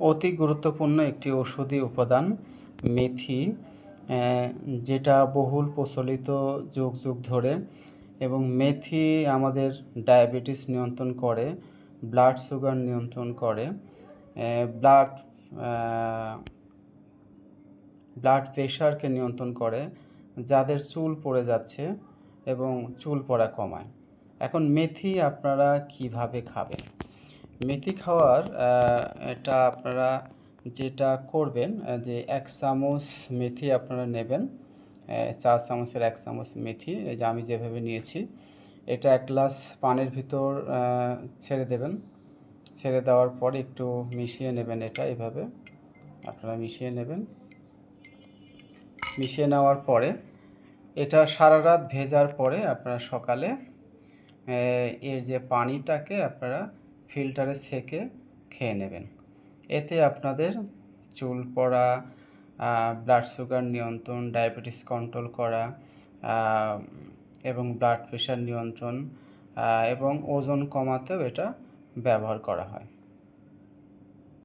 অতি গুরুত্বপূর্ণ একটি ওষুধি উপাদান, মেথি যেটা বহুল প্রচলিত যুগ যুগ ধরে এবং মেথি আমাদের ডায়াবেটিস নিয়ন্ত্রণ করে, ব্লাড সুগার নিয়ন্ত্রণ করে ব্লাড ব্লাড প্রেশারকে নিয়ন্ত্রণ করে, যাদের চুল পড়ে যাচ্ছে এবং চুল পড়া কমায়। এখন মেথি আপনারা কীভাবে খাবেন? মেথি খাওয়ার এটা আপনারা যেটা করবেন যে এক চামচ মেথি আপনারা নেবেন চার চামচের এক চামচ মেথি যে আমি যেভাবে নিয়েছি, এটা এক গ্লাস পানির ভিতর ছেড়ে দেবেন। ছেড়ে দেওয়ার পর একটু মিশিয়ে নেবেন এটা এভাবে, আপনারা মিশিয়ে নেবেন। মিশিয়ে নেওয়ার পরে এটা সারা রাত ভেজার পরে আপনারা সকালে এর যে পানিটাকে আপনারা ফিল্টারে সেকে খেয়ে নেবেন। এতে আপনাদের চুল পড়া ব্লাড সুগার নিয়ন্ত্রণ ডায়াবেটিস কন্ট্রোল করা এবং ব্লাড প্রেশার নিয়ন্ত্রণ এবং ওজন কমাতেও এটা ব্যবহার করা হয়।